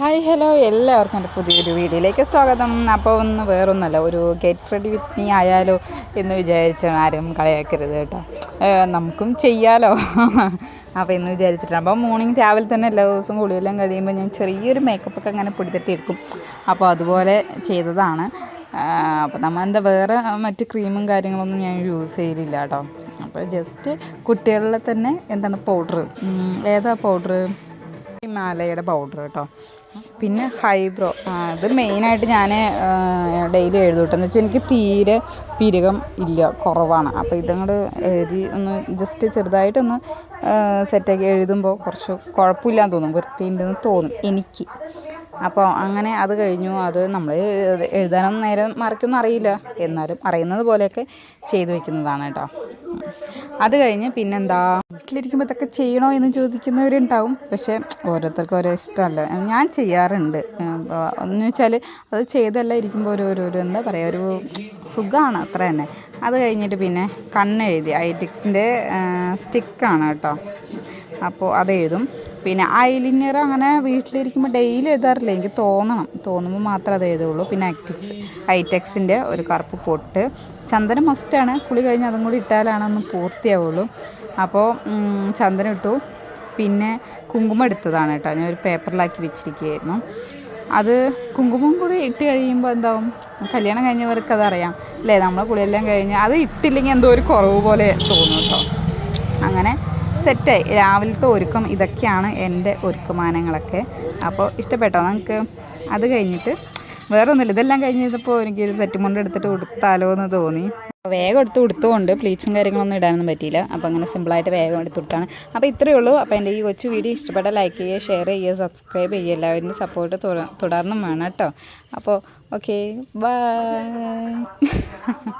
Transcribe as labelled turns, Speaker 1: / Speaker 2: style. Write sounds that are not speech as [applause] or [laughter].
Speaker 1: Hi hello എല്ലാവർക്കും എന്റെ പുതിയൊരു വീഡിയോയിലേക്ക് സ്വാഗതം. അപ്പോൾ ഒന്ന് വേറൊന്നല്ല ഒരു ഗെറ്റ് റെഡി വിത്ത് മീ ആയാലോ എന്ന് വിചാരിച്ച ആരും കളയാക്കരുത് കേട്ടോ. നമുക്കും ചെയ്യാലോ. അപ്പോൾ എന്ന് വിചാരിച്ചിട്ടാണ്. അപ്പോൾ മോർണിംഗ് രാവിലെ തന്നെ എല്ലാ ദിവസവും കുളിയെല്ലാം കഴിയുമ്പോൾ ഞാൻ ചെറിയൊരു മേക്കപ്പൊക്കെ അങ്ങനെ പൊടിത്തട്ടി എടുക്കും അപ്പോൾ അതുപോലെ ചെയ്തതാണ്. അപ്പോൾ നമ്മൾ എന്താ വേറെ മറ്റ് ക്രീമും കാര്യങ്ങളൊന്നും ഞാൻ യൂസ് ചെയ്യലില്ല കേട്ടോ. അപ്പോൾ ജസ്റ്റ് കുട്ടികളിലെ തന്നെ എന്താണ് പൗഡർ ഏതാ പൗഡർ ഹിമാലയയുടെ പൗഡർ കേട്ടോ. പിന്നെ ഹൈബ്രോ അത് മെയിനായിട്ട് ഞാൻ ഡെയിലി എഴുതൂട്ടെന്ന് വെച്ചാൽ എനിക്ക് തീരെ പിരികം ഇല്ല കുറവാണ്. അപ്പോൾ ഇതങ്ങോട് എഴുതി ഒന്ന് ജസ്റ്റ് ചെറുതായിട്ടൊന്ന് സെറ്റാക്കി എഴുതുമ്പോൾ കുറച്ച് കുഴപ്പമില്ലാന്ന് തോന്നും. വൃത്തിയുണ്ടെന്ന് തോന്നും എനിക്ക്. അപ്പോൾ അങ്ങനെ അത് കഴിഞ്ഞു. അത് നമ്മൾ എഴുതാനൊന്നും നേരം മറിക്കൊന്നും അറിയില്ല. എന്നാലും അറിയുന്നത് പോലെയൊക്കെ ചെയ്തു വെക്കുന്നതാണ് കേട്ടോ. അത് കഴിഞ്ഞ് പിന്നെന്താ? വീട്ടിലിരിക്കുമ്പോൾ ഇതൊക്കെ ചെയ്യണോ എന്ന് ചോദിക്കുന്നവരുണ്ടാവും. പക്ഷേ ഓരോരുത്തർക്കും ഓരോ ഇഷ്ടമല്ല? ഞാൻ ചെയ്യാറുണ്ട്. എന്ന് വെച്ചാൽ അത് ചെയ്തല്ല ഇരിക്കുമ്പോൾ ഒരു ഒരു എന്താ പറയുക ഒരു സുഖമാണ് അത്ര തന്നെ. അത് കഴിഞ്ഞിട്ട് പിന്നെ കണ്ണെഴുതി. ഐറ്റിക്സിന്റെ സ്റ്റിക്കാണ് കേട്ടോ. അപ്പോൾ അത് എഴുതും പിന്നെ ഐലിനർ അങ്ങനെ വീട്ടിലിരിക്കുമ്പോൾ ഡെയിലി എഴുതാറില്ല. എനിക്ക് തോന്നണം. തോന്നുമ്പോൾ മാത്രമേ അത് എഴുതുള്ളൂ. പിന്നെ ഐറ്റിക്സ്. ഐറ്റെക്സിന്റെ ഒരു കറുപ്പ് പൊട്ട്. ചന്ദനം മസ്റ്റാണ് കുളി കഴിഞ്ഞ് അതും കൂടി ഇട്ടാലാണ് ഒന്ന് പൂർത്തിയാവുള്ളൂ. അപ്പോൾ ചന്ദനം ഇട്ടു. പിന്നെ കുങ്കുമം എടുത്തതാണ് കേട്ടോ. ഞാൻ ഒരു പേപ്പറിലാക്കി വെച്ചിരിക്കുകയായിരുന്നു. അത് കുങ്കുമം കൂടി ഇട്ട് കഴിയുമ്പോൾ എന്താവും? കല്യാണം കഴിഞ്ഞവർക്ക് അതറിയാം. അല്ലേ? നമ്മളെ കുളിയെല്ലാം കഴിഞ്ഞ് അത് ഇട്ടില്ലെങ്കിൽ എന്തോ ഒരു കുറവ് പോലെ തോന്നും കേട്ടോ. അങ്ങനെ സെറ്റായി രാവിലത്തെ ഒരുക്കം ഇതൊക്കെയാണ് എന്റെ ഒരുക്കമാനങ്ങളൊക്കെ. അപ്പോൾ ഇഷ്ടപ്പെട്ടോ നമുക്ക് അത് കഴിഞ്ഞിട്ട് വേറെ ഒന്നുമില്ല ഇതെല്ലാം കഴിഞ്ഞപ്പോൾ എനിക്കൊരു സെറ്റ് മുണ്ട് എടുത്തിട്ട് ഉടുത്താലോ എന്ന് തോന്നി. വേഗം എടുത്ത് ഉടുത്തുകൊണ്ട് പ്ലീറ്റ്സും കാര്യങ്ങളൊന്നും ഇടാനൊന്നും പറ്റിയില്ല. അപ്പോൾ അങ്ങനെ സിമ്പിളായിട്ട് വേഗം എടുത്ത് കൊടുത്താണ് അപ്പോൾ ഇത്രയേ ഉള്ളൂ. അപ്പോൾ എന്റെ ഈ കൊച്ചു വീഡിയോ ഇഷ്ടപ്പെട്ട ലൈക്ക് ചെയ്യുക ഷെയർ ചെയ്യുക സബ്സ്ക്രൈബ് ചെയ്യുക. എല്ലാവരും സപ്പോർട്ട് തുടർന്നും വേണം കേട്ടോ. അപ്പോൾ ഓക്കെ ബൈ [laughs]